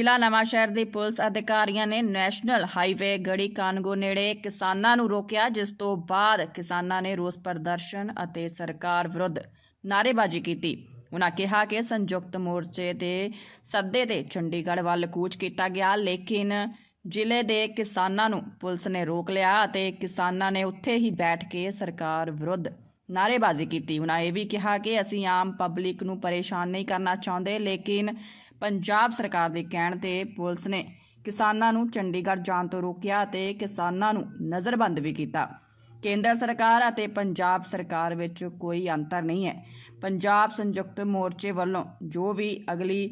ਜ਼ਿਲ੍ਹਾ ਨਵਾਂਸ਼ਹਿਰ ਦੇ ਪੁਲਿਸ ਅਧਿਕਾਰੀਆਂ ਨੇ ਨੈਸ਼ਨਲ ਹਾਈਵੇ ਗੜੀ ਕਾਨਗੋ ਨੇੜੇ ਕਿਸਾਨਾਂ ਨੂੰ ਰੋਕਿਆ, ਜਿਸ ਤੋਂ ਬਾਅਦ ਕਿਸਾਨਾਂ ਨੇ ਰੋਸ ਪ੍ਰਦਰਸ਼ਨ ਅਤੇ ਸਰਕਾਰ ਵਿਰੁੱਧ ਨਾਅਰੇਬਾਜ਼ੀ ਕੀਤੀ। ਉਨ੍ਹਾਂ ਕਿਹਾ ਕਿ ਸੰਯੁਕਤ ਮੋਰਚੇ ਦੇ ਸੱਦੇ ਤੇ ਚੰਡੀਗੜ੍ਹ ਵੱਲ ਕੂਚ ਕੀਤਾ ਗਿਆ, ਲੇਕਿਨ ਜ਼ਿਲ੍ਹੇ ਦੇ ਕਿਸਾਨਾਂ ਨੂੰ ਪੁਲਿਸ ਨੇ ਰੋਕ ਲਿਆ ਅਤੇ ਕਿਸਾਨਾਂ ਨੇ ਉੱਥੇ ਹੀ ਬੈਠ ਕੇ ਸਰਕਾਰ ਵਿਰੁੱਧ ਨਾਅਰੇਬਾਜ਼ੀ ਕੀਤੀ। ਉਹਨਾਂ ਇਹ ਵੀ ਕਿਹਾ ਕਿ ਅਸੀਂ ਆਮ ਪਬਲਿਕ ਨੂੰ ਪਰੇਸ਼ਾਨ ਨਹੀਂ ਕਰਨਾ ਚਾਹੁੰਦੇ, ਲੇਕਿਨ ਪੰਜਾਬ ਸਰਕਾਰ ਦੇ ਕਹਿਣ ਤੇ ਪੁਲਿਸ ਨੇ ਕਿਸਾਨਾਂ ਨੂੰ ਚੰਡੀਗੜ੍ਹ ਜਾਣ ਤੋਂ ਰੋਕਿਆ ਅਤੇ ਕਿਸਾਨਾਂ ਨੂੰ ਨਜ਼ਰਬੰਦ ਵੀ ਕੀਤਾ। ਕੇਂਦਰ ਸਰਕਾਰ ਅਤੇ ਪੰਜਾਬ ਸਰਕਾਰ ਵਿੱਚ ਕੋਈ ਅੰਤਰ ਨਹੀਂ ਹੈ। ਪੰਜਾਬ ਸੰਯੁਕਤ ਮੋਰਚੇ ਵੱਲੋਂ ਜੋ ਵੀ ਅਗਲੀ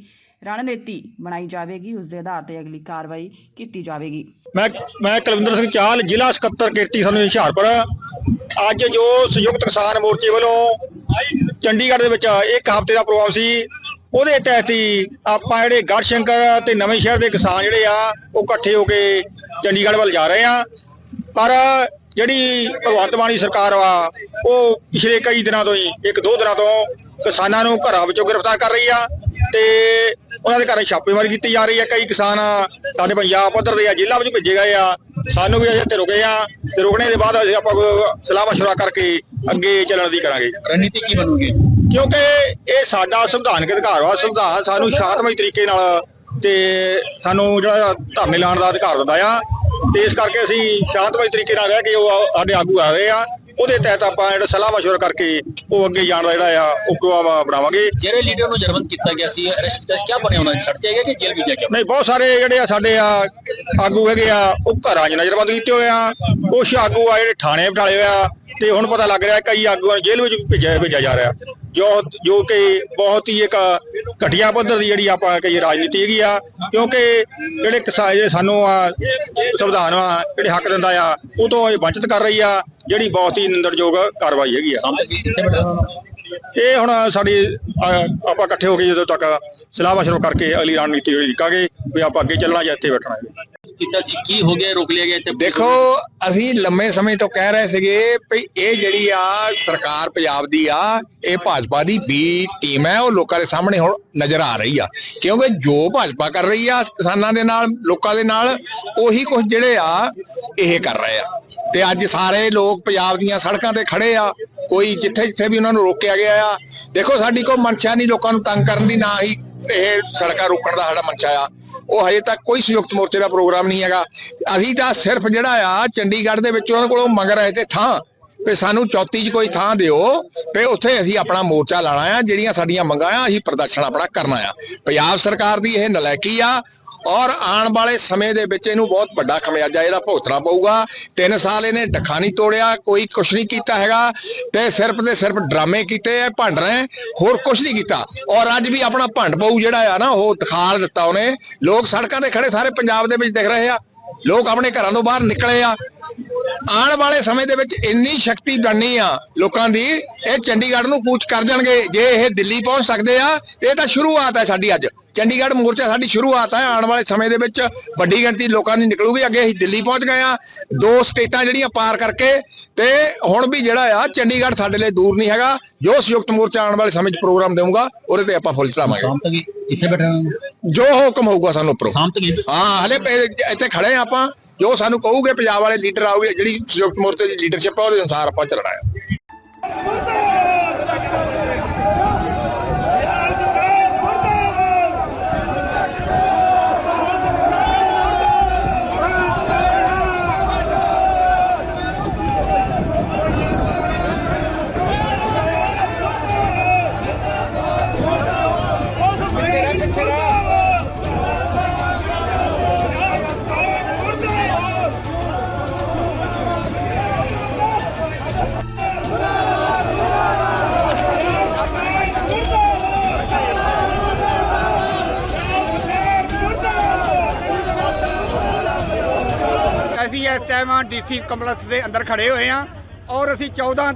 ਰਣਨੀਤੀ ਬਣਾਈ ਜਾਵੇਗੀ, ਉਸ ਦੇ ਆਧਾਰ ਤੇ ਅਗਲੀ ਕਾਰਵਾਈ ਕੀਤੀ ਜਾਵੇਗੀ। ਮੈਂ ਮੈਂ ਕੁਲਵਿੰਦਰ ਸਿੰਘ ਚਾਹਲ ਜ਼ਿਲ੍ਹਾ ਸਕੱਤਰ ਕਿਰਤੀ ਸਾਨੂੰ ਹੁਸ਼ਿਆਰਪੁਰ। ਅੱਜ ਜੋ ਸੰਯੁਕਤ ਕਿਸਾਨ ਮੋਰਚੇ ਵੱਲੋਂ ਚੰਡੀਗੜ੍ਹ ਦੇ ਵਿੱਚ ਇੱਕ ਹਫ਼ਤੇ ਦਾ ਪ੍ਰੋਗਰਾਮ ਸੀ ਉਹਦੇ ਤਹਿਤ ਹੀ ਆਪਾਂ ਜਿਹੜੇ ਗੜਸ਼ੰਕਰ ਤੇ ਨਵੇਂ ਸ਼ਹਿਰ ਦੇ ਕਿਸਾਨ ਜਿਹੜੇ ਆ, ਉਹ ਇਕੱਠੇ ਹੋ ਕੇ ਚੰਡੀਗੜ੍ਹ ਵੱਲ ਜਾ ਰਹੇ ਆ। ਪਰ ਜਿਹੜੀ ਭਗਵੰਤ ਮਾਨ ਦੀ ਸਰਕਾਰ ਵਾ, ਉਹ ਪਿਛਲੇ ਕਈ ਦਿਨਾਂ ਤੋਂ ਹੀ, ਇੱਕ ਦੋ ਦਿਨਾਂ ਤੋਂ ਕਿਸਾਨਾਂ ਨੂੰ ਘਰਾਂ ਵਿੱਚੋਂ ਗ੍ਰਿਫਤਾਰ ਕਰ ਰਹੀ ਆ ਤੇ ਉਹਨਾਂ ਦੇ ਘਰਾਂ ਛਾਪੇਮਾਰੀ ਕੀਤੀ ਜਾ ਰਹੀ ਹੈ ਕਈ ਕਿਸਾਨ ਸਾਡੇ ਪੰਜਾਬ ਪੱਧਰ ਦੇ ਆ ਜ਼ਿਲ੍ਹਾ ਵਿੱਚ ਭੇਜੇ ਗਏ ਆ। ਸਾਨੂੰ ਵੀ ਅਸੀਂ ਇੱਥੇ ਰੁਕੇ ਆ ਤੇ ਰੁਕਣੇ ਦੇ ਬਾਅਦ ਅਸੀਂ ਆਪਾਂ ਸਲਾਹ ਮਸ਼ਵਰਾ ਕਰਕੇ ਅੱਗੇ ਚੱਲਣ ਦੀ ਕਰਾਂਗੇ। ਰਣਨੀਤੀ ਕੀ ਬਣੂਗੀ? ਕਿਉਂਕਿ ਇਹ ਸਾਡਾ ਸੰਵਿਧਾਨਕ ਅਧਿਕਾਰ ਵਾ ਸੰਵਿਧਾਨ ਸਾਨੂੰ ਸ਼ਾਂਤਮਈ ਤਰੀਕੇ ਨਾਲ ਤੇ ਸਾਨੂੰ ਜਿਹੜਾ ਧਰਨੇ ਲਾਉਣ ਦਾ ਅਧਿਕਾਰ ਦਿੰਦਾ ਆ। ਤੇ ਇਸ ਕਰਕੇ ਅਸੀਂ ਸ਼ਾਂਤਮਈ ਤਰੀਕੇ ਨਾਲ ਰਹਿ ਕੇ ਉਹ ਸਾਡੇ ਆਗੂ ਆ ਰਹੇ ਆ। ਉਹਦੇ ਤਹਿਤ ਆਪਾਂ ਜਿਹੜਾ ਸਲਾਹ ਮਸ਼ਵਰਾ ਕਰਕੇ ਉਹ ਅੱਗੇ ਜਾਣ ਦਾ ਜਿਹੜਾ ਆ ਉਹ ਪ੍ਰੋਗਰਾਮ ਬਣਾਵਾਂਗੇ। ਜਿਹੜੇ ਲੀਡਰ ਨੂੰ ਜਰਮਨ ਕੀਤਾ ਗਿਆ ਸੀ ਅਰੈਸਟ ਕੀਤਾ ਕੀ ਬਣਿਆ ਉਹਨਾਂ ਨੂੰ? ਛੱਡ ਗਿਆ ਕਿ ਜੇਲ੍ਹ ਵਿੱਚ ਕੇ ਨਹੀਂ ਬਹੁਤ ਸਾਰੇ ਜਿਹੜੇ ਆ ਸਾਡੇ ਆ ਆਗੂ ਹੈਗੇ ਆ ਉਹ ਘਰਾਂ 'ਚ ਨਜ਼ਰਬੰਦ ਕੀਤੇ ਹੋਏ ਆ। ਕੁਛ ਆਗੂ ਆ ਜਿਹੜੇ ਥਾਣੇ ਬਿਠਾਲੇ ਹੋਏ ਆ ਤੇ ਹੁਣ ਪਤਾ ਲੱਗ ਰਿਹਾ ਕਈ ਆਗੂਆਂ ਨੂੰ ਜੇਲ੍ਹ ਵਿੱਚ ਭੇਜਿਆ ਭੇਜਿਆ ਜਾ ਰਿਹਾ। ਜੋ ਜੋ ਕਿ ਬਹੁਤ ਹੀ ਇੱਕ ਘਟੀਆ ਪੱਧਰ ਦੀ ਜਿਹੜੀ ਆਪਾਂ ਕਹੀ ਰਾਜਨੀਤੀ ਹੈਗੀ ਆ, ਕਿਉਂਕਿ ਜਿਹੜੇ ਕਿਸਾਨ ਜਿਹੜੇ ਸਾਨੂੰ ਆ ਸੰਵਿਧਾਨ ਆ ਜਿਹੜੇ ਹੱਕ ਦਿੰਦਾ ਆ, ਉਹ ਤੋਂ ਇਹ ਵੰਚਿਤ ਕਰ ਰਹੀ ਆ, ਜਿਹੜੀ ਬਹੁਤ ਹੀ ਨਿੰਦਣਯੋਗ ਕਾਰਵਾਈ ਹੈਗੀ ਆ। ਇਹ ਹੁਣ ਸਾਡੀ ਅਹ, ਆਪਾਂ ਇਕੱਠੇ ਹੋ ਕੇ ਜਦੋਂ ਤੱਕ ਸਲਾਹ ਮਸ਼ਵਰਾ ਕਰਕੇ ਅਗਲੀ ਰਣਨੀਤੀ ਜਿਹੜੀ ਲਿਖਾਂਗੇ ਵੀ ਆਪਾਂ ਅੱਗੇ ਚੱਲਣਾ ਜਾਂ ਇੱਥੇ ਬੈਠਣਾ ਹੈ। ਕੀਤਾ ਸੀ ਕੀ ਹੋ ਗਿਆ ਰੋਕ ਲਿਆ ਗਿਆ ਇੱਥੇ? ਦੇਖੋ ਅਸੀਂ ਲੰਮੇ ਸਮੇਂ ਤੋਂ ਕਹਿ ਰਹੇ ਸੀਗੇ ਵੀ ਇਹ ਜਿਹੜੀ ਆ ਸਰਕਾਰ ਪੰਜਾਬ ਦੀ ਆ ਇਹ ਭਾਜਪਾ ਦੀ ਬੀ ਟੀਮ ਹੈ ਉਹ ਲੋਕਾਂ ਦੇ ਸਾਹਮਣੇ ਹੁਣ ਨਜ਼ਰ ਆ ਰਹੀ ਆ। ਕਿਉਂਕਿ ਜੋ ਭਾਜਪਾ ਕਰ ਰਹੀ ਆ ਕਿਸਾਨਾਂ ਦੇ ਨਾਲ ਲੋਕਾਂ ਦੇ ਨਾਲ ਉਹੀ ਕੁਝ ਜਿਹੜੇ ਆ ਇਹ ਕਰ ਰਹੇ ਆ। ਤੇ ਅੱਜ ਸਾਰੇ ਲੋਕ ਪੰਜਾਬ ਦੀਆਂ ਸੜਕਾਂ ਤੇ ਖੜੇ ਆ ਕੋਈ ਜਿੱਥੇ ਜਿੱਥੇ ਵੀ ਉਹਨਾਂ ਨੂੰ ਰੋਕਿਆ ਗਿਆ ਆ। ਦੇਖੋ, ਸਾਡੀ ਕੋਈ ਮਨਸ਼ਾ ਨਹੀਂ, ਲੋਕਾਂ ਨੂੰ ਤੰਗ ਕਰਨ ਦੀ ਨਾ ਹੀ ਇਹ ਸੜਕਾਂ ਰੋਕਣ ਦਾ ਸਾਡਾ ਮਨਸ਼ਾ ਆ। ਉਹ ਹਜੇ ਤੱਕ ਕੋਈ ਸੰਯੁਕਤ ਮੋਰਚੇ ਦਾ ਪ੍ਰੋਗਰਾਮ ਨਹੀਂ ਹੈਗਾ। ਅਸੀਂ ਤਾਂ ਸਿਰਫ ਜਿਹੜਾ ਆ, ਚੰਡੀਗੜ੍ਹ ਦੇ ਵਿੱਚ ਉਹਨਾਂ ਕੋਲੋਂ ਮੰਗ ਰਹੇ ਤੇ ਥਾਂ ਤੇ ਸਾਨੂੰ 34 ਚ ਕੋਈ ਥਾਂ ਦਿਓ ਤੇ ਉੱਥੇ ਅਸੀਂ ਆਪਣਾ ਮੋਰਚਾ ਲਾਣਾ ਆ, ਜਿਹੜੀਆਂ ਸਾਡੀਆਂ ਮੰਗਾਂ ਆ, ਅਸੀਂ ਪ੍ਰਦਰਸ਼ਨ ਆਪਣਾ ਕਰਨਾ ਆ। ਪੰਜਾਬ ਸਰਕਾਰ ਦੀ ਇਹ ਨਲਾਇਕੀ ਆ ਔਰ ਆਉਣ ਵਾਲੇ ਸਮੇਂ ਦੇ ਵਿੱਚ ਇਹਨੂੰ ਬਹੁਤ ਵੱਡਾ ਖਮਿਆਜਾ ਇਹਦਾ ਭੁਗਤਣਾ ਪਊਗਾ। 3 ਸਾਲ ਇਹਨੇ ਡੱਖਾ ਨਹੀਂ ਤੋੜਿਆ, ਕੋਈ ਕੁਛ ਨਹੀਂ ਕੀਤਾ ਹੈਗਾ। ਤੇ ਸਿਰਫ ਤੇ ਸਿਰਫ ਡਰਾਮੇ ਕੀਤੇ ਐ ਭੰਡ ਰਹੇ ਹੋਰ ਕੁਛ ਨਹੀਂ ਕੀਤਾ। ਔਰ ਅੱਜ ਵੀ ਆਪਣਾ ਭੰਡ ਪਊ ਜਿਹੜਾ ਆ ਨਾ, ਉਹ ਦਿਖਾਲ ਦਿੱਤਾ ਉਹਨੇ। ਲੋਕ ਸੜਕਾਂ ਤੇ ਖੜੇ, ਸਾਰੇ ਪੰਜਾਬ ਦੇ ਵਿੱਚ ਦਿਖ ਰਹੇ ਆ। ਲੋਕ ਆਪਣੇ ਘਰਾਂ ਤੋਂ ਬਾਹਰ ਨਿਕਲੇ ਆ। ਆਉਣ ਵਾਲੇ ਸਮੇਂ ਦੇ ਵਿੱਚ ਇੰਨੀ ਸ਼ਕਤੀ ਬਣਨੀ ਆ ਲੋਕਾਂ ਦੀ ਇਹ ਚੰਡੀਗੜ੍ਹ ਨੂੰ ਕੂਚ ਕਰ ਜਾਣਗੇ ਜੇ ਇਹ ਦਿੱਲੀ ਪਹੁੰਚ ਸਕਦੇ ਆ ਇਹ ਤਾਂ ਸ਼ੁਰੂਆਤ ਹੈ ਸਾਡੀ ਅੱਜ। ਚੰਡੀਗੜ੍ਹ ਮੋਰਚਾ ਸਾਡੀ ਸ਼ੁਰੂਆਤ ਹੈ ਆਉਣ ਵਾਲੇ ਸਮੇਂ ਦੇ ਵਿੱਚ ਵੱਡੀ ਗਿਣਤੀ ਲੋਕਾਂ ਦੀ ਨਿਕਲੂਗੀ। ਅੱਗੇ ਅਸੀਂ ਦਿੱਲੀ ਪਹੁੰਚ ਗਏ ਆ। ਦੋ ਸਟੇਟਾਂ ਜਿਹੜੀਆਂ ਪਾਰ ਕਰਕੇ ਤੇ ਹੁਣ ਵੀ ਜਿਹੜਾ ਆ ਚੰਡੀਗੜ੍ਹ ਸਾਡੇ ਲਈ ਦੂਰ ਨਹੀਂ ਹੈਗਾ। ਜੋ ਸੰਯੁਕਤ ਮੋਰਚਾ ਆਉਣ ਵਾਲੇ ਸਮੇਂ 'ਚ ਪ੍ਰੋਗਰਾਮ ਦੇਊਗਾ ਉਹਦੇ ਤੇ ਆਪਾਂ ਫੁੱਲ ਚਲਾਵਾਂਗੇ ਇੱਥੇ ਬੈਠਾ? ਜੋ ਹੁਕਮ ਹੋਊਗਾ ਸਾਨੂੰ ਉੱਪਰੋਂ। ਹਾਂ ਹਲੇ ਇੱਥੇ ਖੜੇ ਆ ਆਪਾਂ। ਜੋ ਸਾਨੂੰ ਕਹੂਗੇ ਪੰਜਾਬ ਵਾਲੇ ਲੀਡਰ ਆਉਗੇ, ਜਿਹੜੀ ਸੰਯੁਕਤ ਮੋਰਚੇ ਦੀ ਲੀਡਰਸ਼ਿਪ ਆ, ਉਹਦੇ ਅਨੁਸਾਰ ਆਪਾਂ ਚੱਲਣਾ ਹੈ ਅਸੀਂ ਇਸ ਡੀਸੀ ਕੰਪਲੈਕਸ ਦੇ ਅੰਦਰ ਖੜੇ ਹੋਏ ਹਾਂ ਔਰ ਅਸੀਂ 14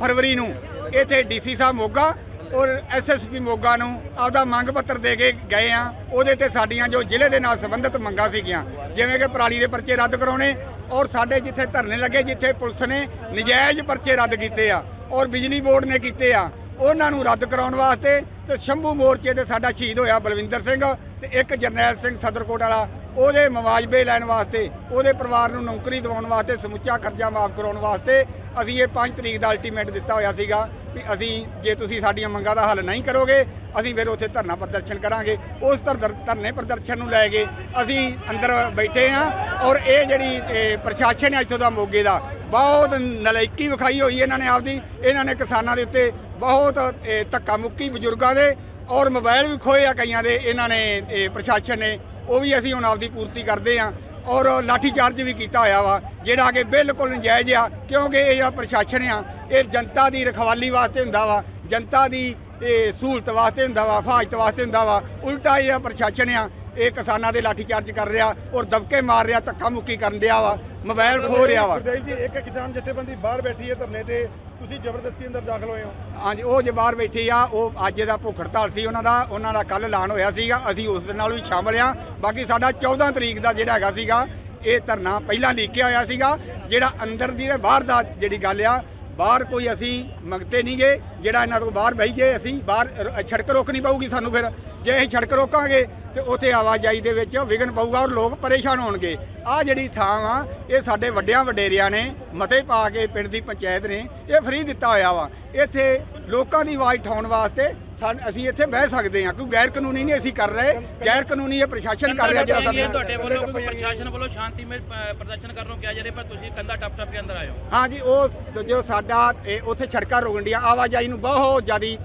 ਫਰਵਰੀ ਨੂੰ ਇੱਥੇ ਡੀਸੀ ਸਾਹਿਬ ਮੋਗਾ ਔਰ ਐਸਐਸਪੀ ਮੋਗਾ ਨੂੰ ਆਪਦਾ ਮੰਗ ਪੱਤਰ ਦੇ ਕੇ ਗਏ ਆ ਉਹਦੇ ਤੇ ਸਾਡੀਆਂ ਜੋ ਜ਼ਿਲ੍ਹੇ ਦੇ ਨਾਲ ਸੰਬੰਧਿਤ ਮੰਗਾਂ ਸੀਗੀਆਂ, ਜਿਵੇਂ ਕਿ ਪਰਾਲੀ ਦੇ ਪਰਚੇ ਰੱਦ ਕਰਾਉਣੇ ਔਰ ਸਾਡੇ ਜਿੱਥੇ ਧਰਨੇ ਲੱਗੇ, ਜਿੱਥੇ ਪੁਲਿਸ ਨੇ ਨਜਾਇਜ਼ ਪਰਚੇ ਰੱਦ ਕੀਤੇ ਆ ਔਰ ਬਿਜਲੀ ਬੋਰਡ ਨੇ ਕੀਤੇ ਆ, ਉਹਨਾਂ ਨੂੰ ਰੱਦ ਕਰਾਉਣ ਵਾਸਤੇ ਤੇ ਸ਼ੰਭੂ ਮੋਰਚੇ ਤੇ ਸਾਡਾ ਸ਼ਹੀਦ ਹੋਇਆ ਬਲਵਿੰਦਰ ਸਿੰਘ ਤੇ ਇੱਕ ਜਰਨੈਲ ਸਿੰਘ ਸਦਰਕੋਟ ਵਾਲਾ ਉਹਦੇ ਮੁਆਵਜ਼ੇ ਲੈਣ ਵਾਸਤੇ, ਉਹਦੇ ਪਰਿਵਾਰ ਨੂੰ ਨੌਕਰੀ ਦਿਵਾਉਣ ਵਾਸਤੇ, ਸਮੁੱਚਾ ਕਰਜ਼ਾ ਮਾਫ ਕਰਾਉਣ ਵਾਸਤੇ ਅਸੀਂ ਇਹ 5 ਤਰੀਕ ਦਾ ਅਲਟੀਮੇਟ ਦਿੱਤਾ ਹੋਇਆ ਸੀਗਾ ਵੀ ਅਸੀਂ ਜੇ ਤੁਸੀਂ ਸਾਡੀਆਂ ਮੰਗਾਂ ਦਾ ਹੱਲ ਨਹੀਂ ਕਰੋਗੇ, ਅਸੀਂ ਫਿਰ ਉੱਥੇ ਧਰਨਾ ਪ੍ਰਦਰਸ਼ਨ ਕਰਾਂਗੇ। ਉਸ ਧਰ- ਧਰਨੇ ਪ੍ਰਦਰਸ਼ਨ ਨੂੰ ਲੈ ਕੇ ਅਸੀਂ ਅੰਦਰ ਬੈਠੇ ਹਾਂ ਔਰ ਇਹ ਜਿਹੜੀ ਪ੍ਰਸ਼ਾਸਨ ਹੈ ਇੱਥੋਂ ਦਾ ਮੋਗੇ ਦਾ, ਬਹੁਤ ਨਲਾਇਕੀ ਵਿਖਾਈ ਹੋਈ ਇਹਨਾਂ ਨੇ ਆਪਦੀ। ਇਹਨਾਂ ਨੇ ਕਿਸਾਨਾਂ ਦੇ ਉੱਤੇ ਬਹੁਤ ਧੱਕਾ ਮੁੱਕੀ ਬਜ਼ੁਰਗਾਂ ਦੇ ਔਰ ਮੋਬਾਈਲ ਵੀ ਖੋਏ ਆ ਕਈਆਂ ਦੇ। ਇਹਨਾਂ ਨੇ ਪ੍ਰਸ਼ਾਸਨ ਨੇ ਉਹ ਵੀ ਅਸੀਂ ਹੁਣ ਆਪਦੀ ਪੂਰਤੀ ਕਰਦੇ ਹਾਂ ਔਰ ਲਾਠੀ ਚਾਰਜ ਵੀ ਕੀਤਾ ਹੋਇਆ ਵਾ, ਜਿਹੜਾ ਕਿ ਬਿਲਕੁਲ ਨਜਾਇਜ਼ ਆ, ਕਿਉਂਕਿ ਇਹ ਜਿਹੜਾ ਪ੍ਰਸ਼ਾਸਨ ਆ, ਇਹ ਜਨਤਾ ਦੀ ਰਖਵਾਲੀ ਵਾਸਤੇ ਹੁੰਦਾ ਵਾ, ਜਨਤਾ ਦੀ ਇਹ ਸਹੂਲਤ ਵਾਸਤੇ ਹੁੰਦਾ ਵਾ ਫਾਜਤ ਵਾਸਤੇ ਹੁੰਦਾ ਵਾ, ਉਲਟਾ ਇਹ ਪ੍ਰਸ਼ਾਸਨ ਆ ਇਹ ਕਿਸਾਨਾਂ ਦੇ ਲਾਠੀ ਚਾਰਜ ਕਰ ਰਿਹਾ ਔਰ ਦਬਕੇ ਮਾਰ ਰਿਹਾ ਧੱਕਾ ਮੁੱਕੀ ਕਰਨ ਡਿਆ ਵਾ ਮੋਬਾਈਲ ਖੋ ਰਿਹਾ ਵਾ। ਗੁਰਦੇਵ ਜੀ ਇੱਕ ਕਿਸਾਨ ਜਥੇਬੰਦੀ ਬਾਹਰ ਬੈਠੀ ਹੈ ਧਰਨੇ ਤੇ ਤੁਸੀਂ ਜ਼ਬਰਦਸਤੀ ਅੰਦਰ ਦਾਖਲ ਹੋਏ ਹੋ। ਹਾਂਜੀ ਉਹ ਜੇ ਬਾਹਰ ਬੈਠੇ ਆ ਉਹ ਅੱਜ ਦਾ ਭੁੱਖ ਹੜਤਾਲ ਸੀ ਉਹਨਾਂ ਦਾ ਉਹਨਾਂ ਦਾ ਕੱਲ ਐਲਾਨ ਹੋਇਆ ਸੀਗਾ ਅਸੀਂ ਉਸ ਦੇ ਨਾਲ ਵੀ ਸ਼ਾਮਲ ਆ। ਬਾਕੀ ਸਾਡਾ 14 ਤਰੀਕ ਦਾ ਜਿਹੜਾ ਹੈਗਾ ਸੀਗਾ ਇਹ ਧਰਨਾ ਪਹਿਲਾਂ ਲਿਖਿਆ ਹੋਇਆ ਸੀਗਾ ਜਿਹੜਾ ਅੰਦਰ ਦੀ ਤੇ ਬਾਹਰ ਦਾ ਜਿਹੜੀ ਗੱਲ ਆ ਬਾਹਰ ਕੋਈ ਅਸੀਂ ਮੰਗਤੇ ਨਹੀਂ ਗਏ ਜਿਹੜਾ ਇਹਨਾਂ ਤੋਂ ਬਾਹਰ ਬਹਿ ਗਏ ਅਸੀਂ, ਬਾਹਰ ਰ- ਰੋਕਣੀ ਪਊਗੀ ਸਾਨੂੰ ਫਿਰ। ਜੇ ਅਸੀਂ ਸੜਕ ਰੋਕਾਂਗੇ ਤੇ ਉੱਥੇ ਆਵਾਜਾਈ ਦੇ ਵਿੱਚ ਵਿਘਨ ਪਊਗਾ ਔਰ ਲੋਕ ਪਰੇਸ਼ਾਨ ਹੋਣਗੇ। ਆ ਜਿਹੜੀ ਥਾਂ ਆ, ਇਹ ਸਾਡੇ ਵੱਡਿਆਂ ਵਡੇਰਿਆਂ ਨੇ ਮਤੇ ਪਾ ਕੇ ਪਿੰਡ ਦੀ ਪੰਚਾਇਤ ਨੇ ਇਹ ਫ੍ਰੀ ਦਿੱਤਾ ਹੋਇਆ ਵਾ। ਇੱਥੇ ਲੋਕਾਂ ਦੀ ਆਵਾਜ਼ ਉਠਾਉਣ ਵਾਸਤੇ ਸਾਨ- ਅਸੀਂ ਇੱਥੇ ਬਹਿ ਸਕਦੇ ਹਾਂ ਕੋਈ ਗੈਰ ਕਾਨੂੰਨੀ ਨਹੀਂ ਅਸੀਂ ਕਰ ਰਹੇ ਗੈਰ ਕਾਨੂੰਨੀ ਇਹ ਪ੍ਰਸ਼ਾਸਨ ਕਰ ਰਿਹਾ ਜਿਹੜਾ ਸਾਡੇ ਤੁਹਾਡੇ ਵੱਲੋਂ ਕੋਈ ਪ੍ਰਸ਼ਾਸਨ ਵੱਲੋਂ ਸ਼ਾਂਤੀਮਈ ਪ੍ਰਦਰਸ਼ਨ ਕਰਨ ਨੂੰ ਕਿਹਾ ਜਾ ਰਿਹਾ ਪਰ ਤੁਸੀਂ ਕੰਧਾ ਟੱਪ ਟੱਪ ਕੇ ਅੰਦਰ ਆਏ ਹੋ। ਹਾਂਜੀ ਉਹ ਜੋ ਸਾਡਾ ਉੱਥੇ ਛੜਕਾ ਰੋਕਣ ਦੀਆਂ ਆਵਾਜਾਈ ਨੂੰ ਬਹੁਤ ਜ਼ਿਆਦੀ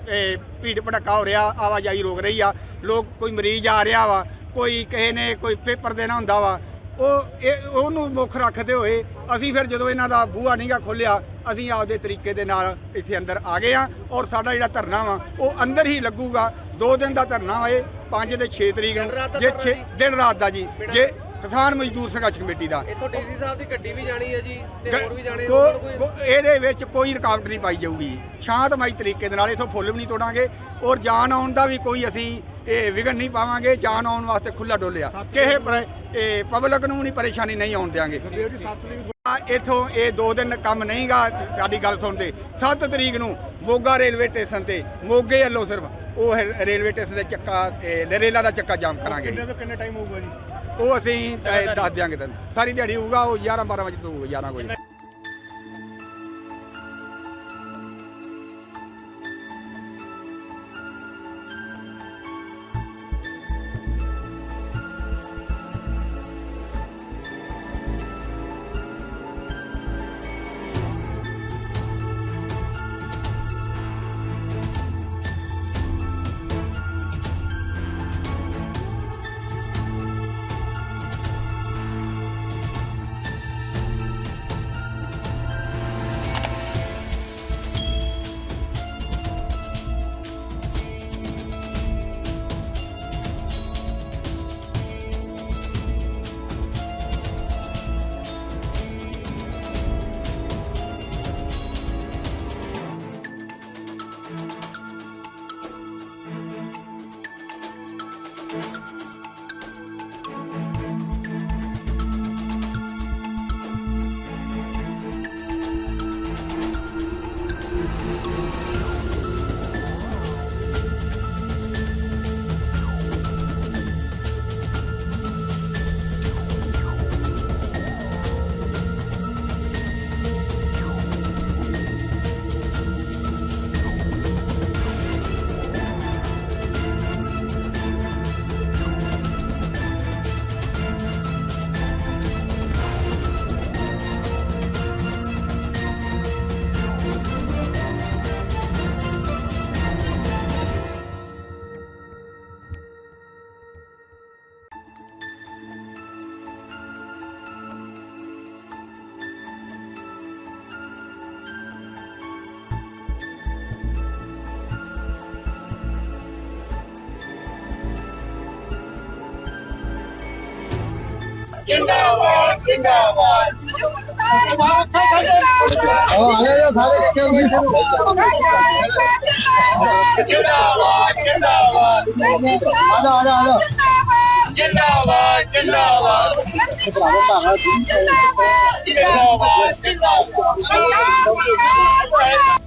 ਭੀੜ ਭੜੱਕਾ ਹੋ ਰਿਹਾ ਆਵਾਜਾਈ ਰੋਕ ਰਹੀ ਆ। ਲੋਕ ਕੋਈ ਮਰੀਜ਼ ਆ ਰਿਹਾ ਵਾ ਕੋਈ ਕਿਸੇ ਨੇ ਕੋਈ ਪੇਪਰ ਦੇਣਾ ਹੁੰਦਾ ਵਾ ਉਹ ਇਹ ਉਹਨੂੰ ਮੁੱਖ ਰੱਖਦੇ ਹੋਏ ਅਸੀਂ ਫਿਰ ਜਦੋਂ ਇਹਨਾਂ ਦਾ ਬੂਹਾ ਨਹੀਂਗਾ ਖੋਲਿਆ ਅਸੀਂ ਆਪਦੇ ਤਰੀਕੇ ਦੇ ਨਾਲ ਇੱਥੇ ਅੰਦਰ ਆ ਗਏ ਆ ਔਰ ਸਾਡਾ ਜਿਹੜਾ ਧਰਨਾ ਵਾ ਉਹ ਅੰਦਰ ਹੀ ਲੱਗੂਗਾ। ਦੋ ਦਿਨ ਦਾ ਧਰਨਾ ਵਾ ਇਹ 5 ਤੇ 6 ਤਰੀਕ ਨੂੰ। ਜੇ 6 ਦਿਨ ਰਾਤ ਦਾ ਜੀ। ਜੇ ਕਿਸਾਨ ਮਜ਼ਦੂਰ ਸੰਘਰਸ਼ ਕਮੇਟੀ ਦਾ। ਇੱਥੋਂ ਡੀਸੀ ਸਾਹਿਬ ਦੀ ਗੱਡੀ ਵੀ ਜਾਣੀ ਹੈ ਜੀ ਤੇ ਹੋਰ ਵੀ ਜਾਣੇ ਇਹਦੇ ਵਿੱਚ ਕੋਈ ਰੁਕਾਵਟ ਨਹੀਂ ਪਾਈ ਜਾਊਗੀ। ਸ਼ਾਂਤਮਈ ਤਰੀਕੇ ਦੇ ਨਾਲ ਇਥੋਂ ਫੁੱਲ ਵੀ ਨਹੀਂ ਤੋੜਾਂਗੇ। ਔਰ ਜਾਨ ਆਉਣ ਦਾ ਵੀ ਕੋਈ ਅਸੀਂ ਇਹ ਵਿਘਨ ਨਹੀਂ ਪਾਵਾਂਗੇ ਜਾਨ ਆਉਣ ਵਾਸਤੇ ਖੁੱਲਾ ਡੋਲਿਆ। ਕਿਸੇ ਪਰ ਇਹ ਪਬਲਿਕ ਨੂੰ ਨਹੀਂ ਪਰੇਸ਼ਾਨੀ ਨਹੀਂ ਆਉਣ ਦਿਆਂਗੇ। ਗੁਰਦੇਵ ਜੀ 7 ਤਰੀਕ ਆ, ਇੱਥੋਂ ਇਹ ਦੋ ਦਿਨ ਕੰਮ ਨਹੀਂਗਾ ਸਾਡੀ ਗੱਲ ਸੁਣਦੇ। 7 ਤਰੀਕ ਨੂੰ ਮੋਗਾ ਰੇਲਵੇ ਸਟੇਸ਼ਨ ਤੇ ਮੋਗੇ ਵੱਲੋਂ ਸਿਰਫ ਉਹ ਰੇਲਵੇ ਸਟੇਸ਼ਨ ਦੇ ਚੱਕਾ ਰੇਲਾਂ ਦਾ ਚੱਕਾ ਜਾਮ ਕਰਾਂਗੇ। ਕਿੰਨੇ ਟਾਈਮ ਹੋਊਗਾ ਜੀ? ਉਹ ਅਸੀਂ ਦੱਸ ਦਿਆਂਗੇ ਤੈਨੂੰ ਸਾਰੀ ਦਿਹਾੜੀ ਹੋਊਗਾ ਉਹ 11 12 ਵਜੇ ਤੋਂ ਹੋਊਗਾ 11 ਵਜੇ। ਜਿੰਦਾਬਾਦ। ਜਿੰਦਾਬਾਦ ਆਦਾ ਆਦਾ ਆਦਾ ਜਿੰਦਾਬਾਦ ਜਿੰਦਾਬਾਦ। ਜਿੰਦਾਬਾਦ ਜਿੰਦਾਬਾਦ। ਜਿੰਦਾਬਾਦ।